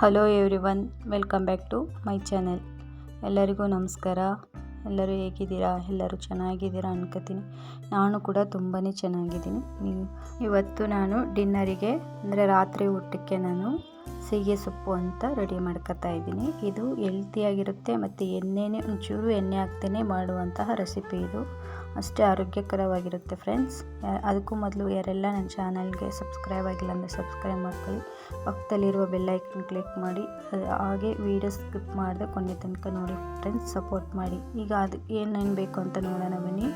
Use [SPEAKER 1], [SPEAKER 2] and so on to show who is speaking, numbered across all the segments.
[SPEAKER 1] Hello everyone welcome back to my channel ಎಲ್ಲರಿಗೂ ನಮಸ್ಕಾರ. ಎಲ್ಲರೂ ಹೇಗಿದ್ದೀರಾ? ಎಲ್ಲರೂ ಚೆನ್ನಾಗಿದ್ದೀರಾ ಅನ್ಕೋತೀನಿ. ನಾನು ಕೂಡ ತುಂಬಾ ಚೆನ್ನಾಗಿದ್ದೀನಿ. ಇವತ್ತು ನಾನು ಡಿನ್ನರಿಗೆ ಅಂದರೆ ರಾತ್ರಿ ಊಟಕ್ಕೆ ನಾನು ಸೀಗೆ ಸೊಪ್ಪು ಅಂತ ರೆಡಿ ಮಾಡ್ಕೊತಾ ಇದ್ದೀನಿ. ಇದು ಹೆಲ್ತಿಯಾಗಿರುತ್ತೆ ಮತ್ತು ಎಣ್ಣೆನೇ, ಒಂಚೂರು ಎಣ್ಣೆ ಹಾಕ್ತೇನೆ ಮಾಡುವಂತಹ ರೆಸಿಪಿ ಇದು. ಅಷ್ಟೇ ಆರೋಗ್ಯಕರವಾಗಿರುತ್ತೆ ಫ್ರೆಂಡ್ಸ್ ಅದಕ್ಕೂ ಮೊದಲು ಯಾರೆಲ್ಲ ನನ್ನ ಚಾನಲ್ಗೆ ಸಬ್ಸ್ಕ್ರೈಬ್ ಆಗಿಲ್ಲ ಅಂದರೆ ಸಬ್ಸ್ಕ್ರೈಬ್ ಮಾಡ್ಕೊಳ್ಳಿ. ಪಕ್ಕದಲ್ಲಿರುವ ಬೆಲ್ಲೈಕನ್ ಕ್ಲಿಕ್ ಮಾಡಿ. ಹಾಗೆ ವೀಡಿಯೋ ಸ್ಕಿಪ್ ಮಾಡಿದೆ ಕೊನೆ ತನಕ ನೋಡಿ ಫ್ರೆಂಡ್ಸ್ ಸಪೋರ್ಟ್ ಮಾಡಿ. ಈಗ ಅದು ಏನೇನು ಬೇಕು ಅಂತ ನೋಡೋಣ ಬನ್ನಿ.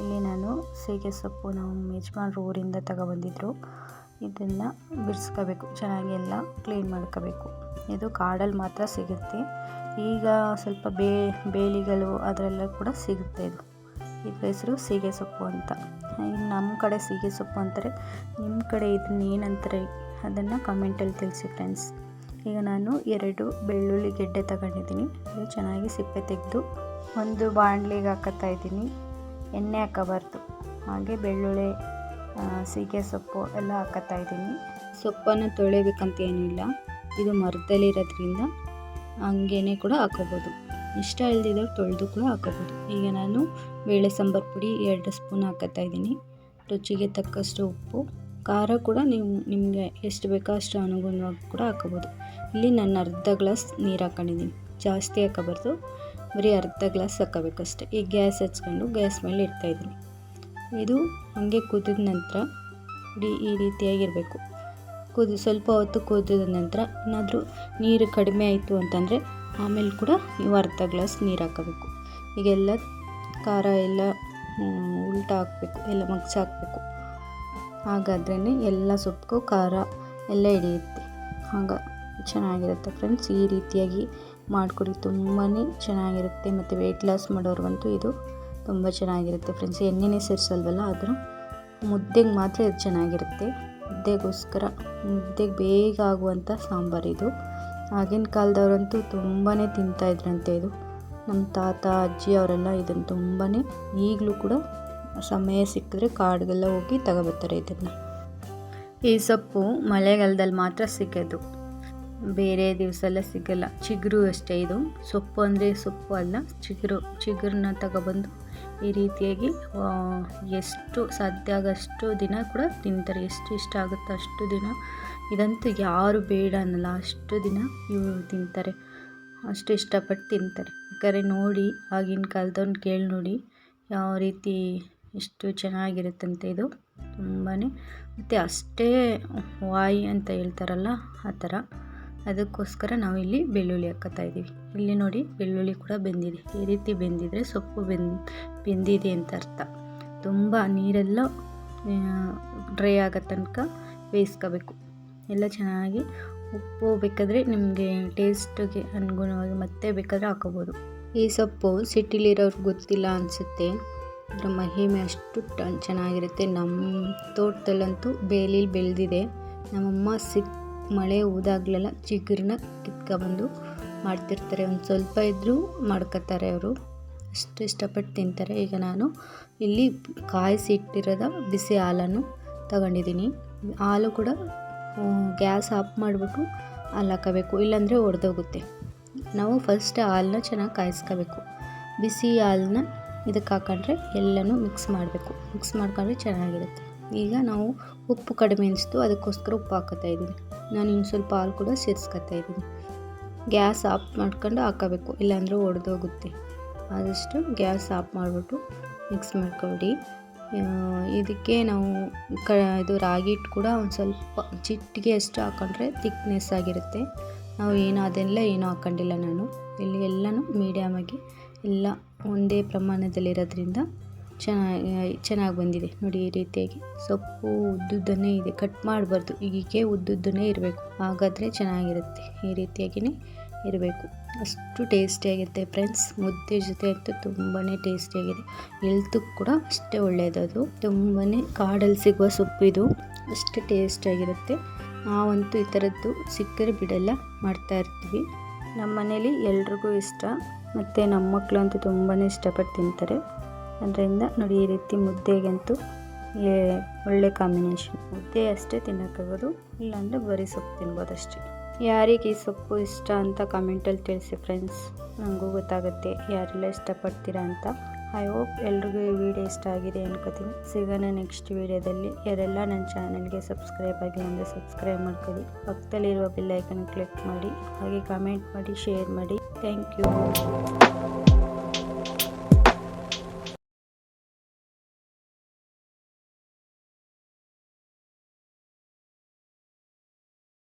[SPEAKER 1] ಇಲ್ಲಿ ನಾನು ಸೀಗೆ ಸೊಪ್ಪು ನಮ್ಮ ಯಜಮಾನ್ರು ಊರಿಂದ ತಗೊಬಂದಿದ್ರು ಇದನ್ನು ಬಿಡಿಸ್ಕೋಬೇಕು ಚೆನ್ನಾಗಿ ಎಲ್ಲ ಕ್ಲೀನ್ ಮಾಡ್ಕೋಬೇಕು. ಇದು ಕಾಡಲ್ಲಿ ಮಾತ್ರ ಸಿಗುತ್ತೆ. ಈಗ ಸ್ವಲ್ಪ ಬೇ, ಬೇಲಿಗಳು ಅದರಲ್ಲ ಕೂಡ ಸಿಗುತ್ತೆ ಇದು. ಇದ್ರ ಹೆಸರು ಸೀಗೆ ಸೊಪ್ಪು ಅಂತ. ಇನ್ನು ನಮ್ಮ ಕಡೆ ಸೀಗೆ ಸೊಪ್ಪು ಅಂತಾರೆ. ನಿಮ್ಮ ಕಡೆ ಇದನ್ನ ಏನಂತಾರೆ ಅದನ್ನು ಕಮೆಂಟಲ್ಲಿ ತಿಳಿಸಿ ಫ್ರೆಂಡ್ಸ್ ಈಗ ನಾನು ಎರಡು ಬೆಳ್ಳುಳ್ಳಿ ಗೆಡ್ಡೆ ತಗೊಂಡಿದ್ದೀನಿ. ಇದು ಚೆನ್ನಾಗಿ ಸಿಪ್ಪೆ ತೆಗೆದು ಒಂದು ಬಾಣಲಿಗೆ ಹಾಕತ್ತಾ ಇದ್ದೀನಿ. ಎಣ್ಣೆ ಹಾಕಬಾರ್ದು. ಹಾಗೆ ಬೆಳ್ಳುಳ್ಳಿ ಸೀಗೆ ಸೊಪ್ಪು ಎಲ್ಲ ಹಾಕತ್ತಾ ಇದ್ದೀನಿ. ಸೊಪ್ಪನ್ನು ತೊಳಿಬೇಕಂತ ಏನಿಲ್ಲ ಇದು ಮರದಲ್ಲಿರೋದ್ರಿಂದ ಹಂಗೇನೆ ಕೂಡ ಹಾಕೋಬೋದು. ಇಷ್ಟ ಇಲ್ದಿದ್ದವ್ರು ತೊಳೆದು ಕೂಡ ಹಾಕೋಬೋದು. ಈಗ ನಾನು ಬೇಳೆ ಸಾಂಬಾರು ಪುಡಿ ಎರಡು ಸ್ಪೂನ್ ಹಾಕತ್ತಾ ಇದ್ದೀನಿ. ರುಚಿಗೆ ತಕ್ಕಷ್ಟು ಉಪ್ಪು, ಖಾರ ಕೂಡ ನೀವು ನಿಮಗೆ ಎಷ್ಟು ಬೇಕೋ ಅಷ್ಟು ಅನುಗುಣವಾಗಿ ಕೂಡ ಹಾಕೋಬೋದು. ಇಲ್ಲಿ ನಾನು ಅರ್ಧ ಗ್ಲಾಸ್ ನೀರು ಹಾಕೊಂಡಿದ್ದೀನಿ. ಜಾಸ್ತಿ ಹಾಕೋಬಾರ್ದು. ಬರೀ ಅರ್ಧ ಗ್ಲಾಸ್ ಹಾಕೋಬೇಕಷ್ಟೆ. ಈಗ ಗ್ಯಾಸ್ ಹಚ್ಕೊಂಡು ಗ್ಯಾಸ್ ಮೇಲೆ ಇಡ್ತಾಯಿದ್ದೀನಿ ಇದು ಹಾಗೆ ಕುದಿದ ನಂತರ ಇಡೀ ಈ ರೀತಿಯಾಗಿರಬೇಕು. ಕುದಿ ಸ್ವಲ್ಪ ಹೊತ್ತು ಕುದಿದ ನಂತರ ಏನಾದರೂ ನೀರು ಕಡಿಮೆ ಆಯಿತು ಅಂತಂದರೆ ಆಮೇಲೆ ಕೂಡ ನೀವು ಅರ್ಧ ಗ್ಲಾಸ್ ನೀರು ಹಾಕಬೇಕು. ಈಗೆಲ್ಲ ಖಾರ ಎಲ್ಲ ಉಲ್ಟ ಹಾಕಬೇಕು, ಎಲ್ಲ ಮಗ್ಸ ಹಾಕಬೇಕು. ಹಾಗಾದ್ರೇ ಎಲ್ಲ ಸೊಪ್ಪು ಖಾರ ಎಲ್ಲ ಹಿಡಿಯುತ್ತೆ. ಹಾಗ ಚೆನ್ನಾಗಿರುತ್ತೆ ಫ್ರೆಂಡ್ಸ್, ಈ ರೀತಿಯಾಗಿ ಮಾಡಿಕೊಡಿ. ತುಂಬಾ ಚೆನ್ನಾಗಿರುತ್ತೆ ಮತ್ತು ವೆಯ್ಟ್ ಲಾಸ್ ಮಾಡೋರ್ಗಂತೂ ಇದು ತುಂಬ ಚೆನ್ನಾಗಿರುತ್ತೆ ಫ್ರೆಂಡ್ಸ್ ಎಣ್ಣೆನೇ ಸೇರಿಸಲ್ವಲ್ಲ ಆದರೂ ಮುದ್ದೆಗೆ ಮಾತ್ರ ಇದು ಚೆನ್ನಾಗಿರುತ್ತೆ. ಮುದ್ದೆಗೋಸ್ಕರ, ಮುದ್ದೆಗೆ ಬೇಗ ಆಗುವಂಥ ಸಾಂಬಾರು ಇದು. ಆಗಿನ ಕಾಲದವರಂತೂ ತುಂಬಾ ತಿಂತಾಯಿದ್ರಂತೆ ಇದು. ನಮ್ಮ ತಾತ, ಅಜ್ಜಿ ಅವರೆಲ್ಲ ಇದನ್ನು ತುಂಬಾ ಈಗಲೂ ಕೂಡ ಸಮಯ ಸಿಕ್ಕಿದ್ರೆ ಕಾಡಿಗೆಲ್ಲ ಹೋಗಿ ತಗೋಬರ್ತಾರೆ ಇದನ್ನು. ಈ ಸೊಪ್ಪು ಮಳೆಗಾಲದಲ್ಲಿ ಮಾತ್ರ ಸಿಗೋದು ಬೇರೆ ದಿವಸ ಎಲ್ಲ ಸಿಗಲ್ಲ. ಚಿಗುರು ಅಷ್ಟೇ ಇದು. ಸೊಪ್ಪು ಅಂದರೆ ಸೊಪ್ಪು ಅಲ್ಲ, ಚಿಗುರು ಚಿಗುರನ್ನ ತಗೊಬಂದು ಈ ರೀತಿಯಾಗಿ ಎಷ್ಟು ಸಾಧ್ಯ ಆಗೋಷ್ಟು ದಿನ ಕೂಡ ತಿಂತಾರೆ. ಎಷ್ಟು ಇಷ್ಟ ಆಗುತ್ತೋ ಅಷ್ಟು ದಿನ. ಇದಂತೂ ಯಾರು ಬೇಡ ಅನ್ನಲ್ಲ, ಅಷ್ಟು ದಿನ ಇವರು ತಿಂತಾರೆ. ಅಷ್ಟು ಇಷ್ಟಪಟ್ಟು ತಿಂತಾರೆ. ಬೇಕಾದ್ರೆ ನೋಡಿ, ಆಗಿನ ಕಾಲದವ್ನ ಕೇಳಿ ನೋಡಿ, ಯಾವ ರೀತಿ ಎಷ್ಟು ಚೆನ್ನಾಗಿರುತ್ತಂತೆ ಇದು ತುಂಬಾ ಮತ್ತು ಅಷ್ಟೇ ವಾಯಿ ಅಂತ ಹೇಳ್ತಾರಲ್ಲ, ಆ ಥರ. ಅದಕ್ಕೋಸ್ಕರ ನಾವು ಇಲ್ಲಿ ಬೆಳ್ಳುಳ್ಳಿ ಹಾಕ್ಕೋತಾ ಇದ್ದೀವಿ. ಇಲ್ಲಿ ನೋಡಿ ಬೆಳ್ಳುಳ್ಳಿ ಕೂಡ ಬೆಂದಿದೆ. ಈ ರೀತಿ ಬೆಂದಿದ್ರೆ ಸೊಪ್ಪು ಬೆಂದ್ ಬೆಂದಿದೆ ಅಂತ ಅರ್ಥ. ತುಂಬ ನೀರೆಲ್ಲ ಡ್ರೈ ಆಗೋ ತನಕ ಬೇಯಿಸ್ಕೋಬೇಕು. ಎಲ್ಲ ಚೆನ್ನಾಗಿ ಉಪ್ಪು ಬೇಕಾದರೆ ನಿಮಗೆ ಟೇಸ್ಟಿಗೆ ಅನುಗುಣವಾಗಿ ಮತ್ತೆ ಬೇಕಾದರೆ ಹಾಕೋಬೋದು ಈ ಸೊಪ್ಪು ಸಿಟಿಲಿರೋರ್ಗೆ ಗೊತ್ತಿಲ್ಲ ಅನಿಸುತ್ತೆ. ಅದರ ಮಹಿಮೆ ಅಷ್ಟು ಚೆನ್ನಾಗಿರುತ್ತೆ. ನಮ್ಮ ತೋಟದಲ್ಲಂತೂ ಬೇಲಿಲಿ ಬೆಳೆದಿದೆ. ನಮ್ಮಮ್ಮ ಸಿಕ್ ಮಳೆ ಹೋದಾಗ್ಲೆಲ್ಲ ಚಿಗುರನ್ನ ಕಿತ್ಕೊಬಂದು ಮಾಡ್ತಿರ್ತಾರೆ. ಒಂದು ಸ್ವಲ್ಪ ಇದ್ದರೂ ಮಾಡ್ಕೊತಾರೆ ಅವರು. ಅಷ್ಟು ಇಷ್ಟಪಟ್ಟು ತಿಂತಾರೆ. ಈಗ ನಾನು ಇಲ್ಲಿ ಕಾಯಿಸಿ ಇಟ್ಟಿರೋದ ಬಿಸಿ ಹಾಲನ್ನು ತಗೊಂಡಿದ್ದೀನಿ. ಹಾಲು ಕೂಡ ಗ್ಯಾಸ್ ಆಫ್ ಮಾಡಿಬಿಟ್ಟು ಹಾಲು ಹಾಕಬೇಕು. ಇಲ್ಲಾಂದರೆ ಒಡೆದೋಗುತ್ತೆ. ನಾವು ಫಸ್ಟ್ ಹಾಲನ್ನ ಚೆನ್ನಾಗಿ ಕಾಯಿಸ್ಕೋಬೇಕು. ಬಿಸಿ ಹಾಲನ್ನ ಇದಕ್ಕೆ ಹಾಕೊಂಡ್ರೆ ಎಲ್ಲನೂ ಮಿಕ್ಸ್ ಮಾಡಬೇಕು. ಮಿಕ್ಸ್ ಮಾಡ್ಕೊಂಡ್ರೆ ಚೆನ್ನಾಗಿರುತ್ತೆ. ಈಗ ನಾವು ಉಪ್ಪು ಕಡಿಮೆ ಅನಿಸ್ತು ಅದಕ್ಕೋಸ್ಕರ ಉಪ್ಪು ಹಾಕೋತಾ ಇದ್ದೀನಿ ನಾನು ಇನ್ನು ಸ್ವಲ್ಪ ಹಾಲು ಕೂಡ ಸೇರಿಸ್ಕೊತಾ ಇದ್ದೀನಿ. ಗ್ಯಾಸ್ ಆಫ್ ಮಾಡ್ಕೊಂಡು ಹಾಕೋಬೇಕು, ಇಲ್ಲಾಂದರೆ ಒಡೆದೋಗುತ್ತೆ. ಆದಷ್ಟು ಗ್ಯಾಸ್ ಆಫ್ ಮಾಡಿಬಿಟ್ಟು ಮಿಕ್ಸ್ ಮಾಡ್ಕೊಬಿಡಿ. ಇದಕ್ಕೆ ನಾವು ಕ, ಇದು ರಾಗಿ ಹಿಟ್ಟು ಕೂಡ ಒಂದು ಸ್ವಲ್ಪ ಚಿಟ್ಟಿಗೆ ಅಷ್ಟು ಹಾಕೊಂಡ್ರೆ ತಿಕ್ನೆಸ್ ಆಗಿರುತ್ತೆ. ನಾವು ಏನು ಅದೆಲ್ಲ ಏನೂ ಹಾಕೊಂಡಿಲ್ಲ ನಾನು. ಇಲ್ಲಿ ಎಲ್ಲನೂ ಮೀಡಿಯಮಾಗಿ ಎಲ್ಲ ಒಂದೇ ಪ್ರಮಾಣದಲ್ಲಿರೋದ್ರಿಂದ ಚೆನ್ನಾಗಿ ಚೆನ್ನಾಗಿ ಬಂದಿದೆ. ನೋಡಿ ಈ ರೀತಿಯಾಗಿ. ಸೊಪ್ಪು ಉದ್ದುದ್ದನೇ ಇದೆ. ಕಟ್ ಮಾಡಬಾರ್ದು. ಹೀಗೆ ಉದ್ದುದ್ದನೇ ಇರಬೇಕು. ಹಾಗಾದರೆ ಚೆನ್ನಾಗಿರುತ್ತೆ. ಈ ರೀತಿಯಾಗಿಯೇ ಇರಬೇಕು. ಅಷ್ಟು ಟೇಸ್ಟಿಯಾಗಿರುತ್ತೆ ಫ್ರೆಂಡ್ಸ್. ಮುದ್ದೆ ಜೊತೆ ಅಂತೂ ತುಂಬಾ ಟೇಸ್ಟಿಯಾಗಿದೆ. ಹೆಲ್ತಿಗೆ ಕೂಡ ಅಷ್ಟೇ ಒಳ್ಳೆಯದದು ತುಂಬಾ ಕಾಡಲ್ಲಿ ಸಿಗುವ ಸೊಪ್ಪು ಇದು. ಅಷ್ಟು ಟೇಸ್ಟಿಯಾಗಿರುತ್ತೆ. ನಾವಂತೂ ಈ ಥರದ್ದು ಸಿಕ್ಕರೆ ಬಿಡಲ್ಲ. ಮಾಡ್ತಾ ಇರ್ತೀವಿ. ನಮ್ಮ ಮನೇಲಿ ಎಲ್ರಿಗೂ ಇಷ್ಟ. ಮತ್ತು ನಮ್ಮ ಮಕ್ಕಳು ಅಂತೂ ತುಂಬಾ ಇಷ್ಟಪಟ್ಟು ತಿಂತಾರೆ. ಅದರಿಂದ ನೋಡಿ ಈ ರೀತಿ ಮುದ್ದೆಗಂತೂ ಒಳ್ಳೆ ಕಾಂಬಿನೇಷನ್ ಮುದ್ದೆ ಅಷ್ಟೇ ತಿನ್ನೋಕ್ಕಾಗೋದು, ಇಲ್ಲಾಂದರೆ ಬರೀ ಸೊಪ್ಪು ತಿನ್ಬೋದು ಅಷ್ಟೇ ಯಾರಿಗೆ ಈ ಸೊಪ್ಪು ಇಷ್ಟ ಅಂತ ಕಮೆಂಟಲ್ಲಿ ತಿಳಿಸಿ ಫ್ರೆಂಡ್ಸ್ ನನಗೂ ಗೊತ್ತಾಗುತ್ತೆ, ಯಾರೆಲ್ಲ ಇಷ್ಟಪಡ್ತೀರಾ ಅಂತ. ಐ ಹೋಪ್ ಎಲ್ರಿಗೂ ಈ ವಿಡಿಯೋ ಇಷ್ಟ ಆಗಿದೆ ಅನ್ಕೋತೀನಿ. ಸಿಗೋಣ ನೆಕ್ಸ್ಟ್ ವಿಡಿಯೋದಲ್ಲಿ ಯಾರೆಲ್ಲ ನನ್ನ ಚಾನಲ್ಗೆ ಸಬ್ಸ್ಕ್ರೈಬ್ ಆಗಿ ಅಂದರೆ ಸಬ್ಸ್ಕ್ರೈಬ್ ಮಾಡ್ಕೊಳ್ಳಿ. ಪಕ್ಕದಲ್ಲಿರುವ ಬೆಲ್ಲೈಕನ್ ಕ್ಲಿಕ್ ಮಾಡಿ, ಹಾಗೆ ಕಮೆಂಟ್ ಮಾಡಿ ಶೇರ್ ಮಾಡಿ. Thank you